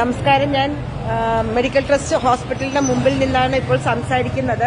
നമസ്കാരം. ഞാൻ medical trust ഹോസ്പിറ്റലിന്റെ മുമ്പിൽ നിന്നാണ് ഇപ്പോൾ സംസാരിക്കുന്നത്.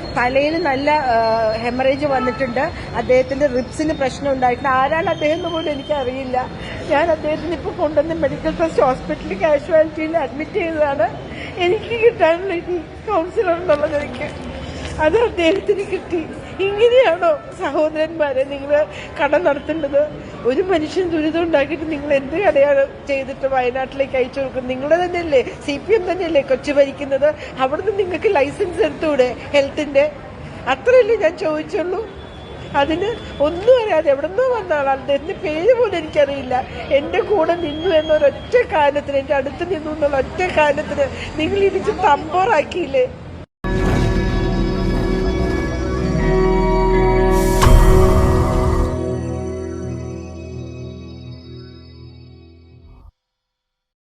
തലയിൽ നല്ല ഹെമറേജ് വന്നിട്ടുണ്ട്. അദ്ദേഹത്തിന്റെ റിപ്സിന് പ്രശ്നം ഉണ്ടായിട്ടുണ്ട്. ആരാണ് അദ്ദേഹം എന്ന് പോലും എനിക്കറിയില്ല. ഞാൻ അദ്ദേഹത്തിന് ഇപ്പോൾ കൊണ്ടുവന്ന് മെഡിക്കൽ ട്രസ്റ്റ് ഹോസ്പിറ്റലിൽ കാഷ്വാലിറ്റിയിൽ അഡ്മിറ്റ് ചെയ്തതാണ്. എനിക്ക് കിട്ടാനുള്ള കൗൺസിലർ എന്നുള്ളത് എനിക്ക് അത് അദ്ദേഹത്തിന് കിട്ടി. ഇങ്ങനെയാണോ സഹോദരന്മാരെ നിങ്ങൾ കട നടത്തേണ്ടത് ഒരു മനുഷ്യൻ ദുരിതം ഉണ്ടാക്കിയിട്ട് നിങ്ങൾ എന്ത് കടയാണ് ചെയ്തിട്ട് വയനാട്ടിലേക്ക് അയച്ചു കൊടുക്കുന്നത്? നിങ്ങളെ തന്നെയല്ലേ സി പി എം തന്നെയല്ലേ കൊച്ചു ഭരിക്കുന്നത്? അവിടുന്ന് നിങ്ങൾക്ക് ലൈസൻസ് എടുത്തൂടെ ഹെൽത്തിന്റെ അത്രയല്ലേ ഞാൻ ചോദിച്ചുള്ളൂ. അതിന് ഒന്നും അറിയാതെ എവിടെന്നോ വന്ന ആളാണ് അദ്ദേഹത്തിന്റെ പേര് പോലും എനിക്കറിയില്ല. എന്റെ കൂടെ നിന്നു എന്നൊരൊറ്റ കാലത്തിന് എന്റെ അടുത്ത് നിന്നു എന്നുള്ള ഒറ്റ കാലത്തിന് നിങ്ങൾ ഇടിച്ച് തമ്പോറാക്കിയില്ലേ